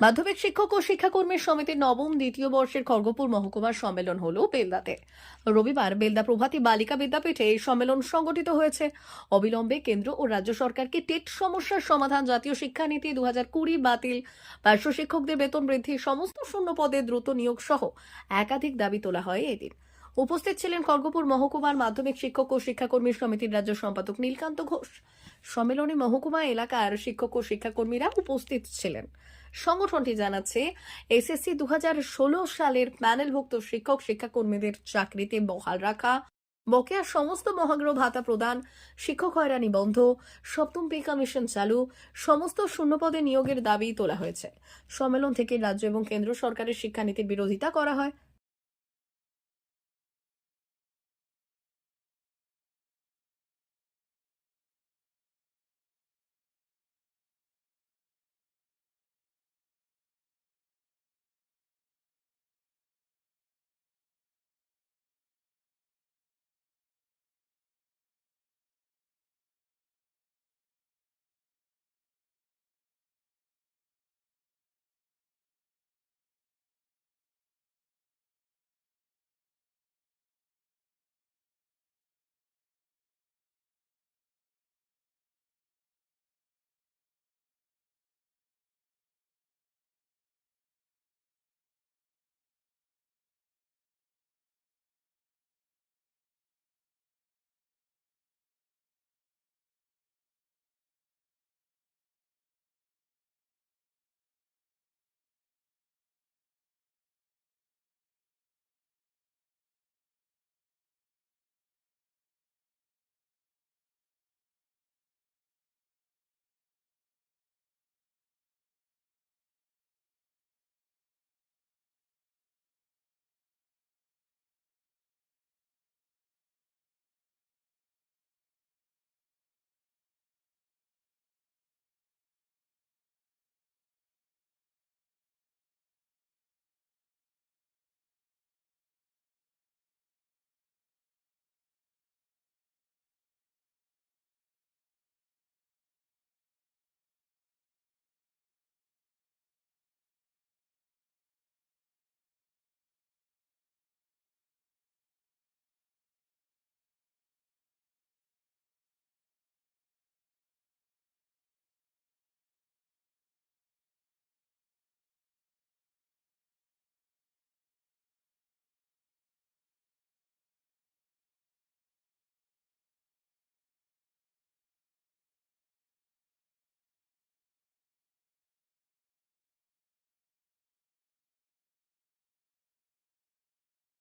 মাধ্যমিক শিক্ষক ও শিক্ষাকর্মী সমিতির নবম, দ্বিতীয় বর্ষের খড়গপুর মহকুমার সম্মেলন হল বেলদাতে। রবিবার বেলদা প্রভাতী বালিকা বিদ্যাপীঠে এই সম্মেলন সংগঠিত হয়েছে। অবিলম্বে কেন্দ্র ও রাজ্য সরকারকে টেট সমস্যার সমাধান জাতীয় শিক্ষানীতি দু হাজার কুড়ি বাতিল, পার্শ্ব শিক্ষকদের বেতন বৃদ্ধি, সমস্ত শূন্য পদে দ্রুত নিয়োগ সহ একাধিক দাবি তোলা হয় এদিন উপস্থিত ছিলেন খড়গপুর মহকুমার মাধ্যমিক শিক্ষক ও শিক্ষাকর্মী সমিতির রাজ্য সম্পাদক নীলকান্ত ঘোষ। সম্মেলনে মহকুমা এলাকার শিক্ষক ও শিক্ষাকর্মীরা উপস্থিত ছিলেন। সংগঠনটি জানাচ্ছে, এসএসসি দু হাজার ষোলো সালের প্যানেলভুক্ত শিক্ষক শিক্ষাকর্মীদের চাকরিতে বহাল রাখা, বকেয়া সমস্ত মহাগ্রহ ভাতা প্রদান, শিক্ষক হয়রানি বন্ধ, সপ্তম পে কমিশন চালু, সমস্ত শূন্যপদে নিয়োগের দাবি তোলা হয়েছে। সম্মেলন থেকে রাজ্য এবং কেন্দ্র সরকারের শিক্ষানীতির বিরোধিতা করা হয়।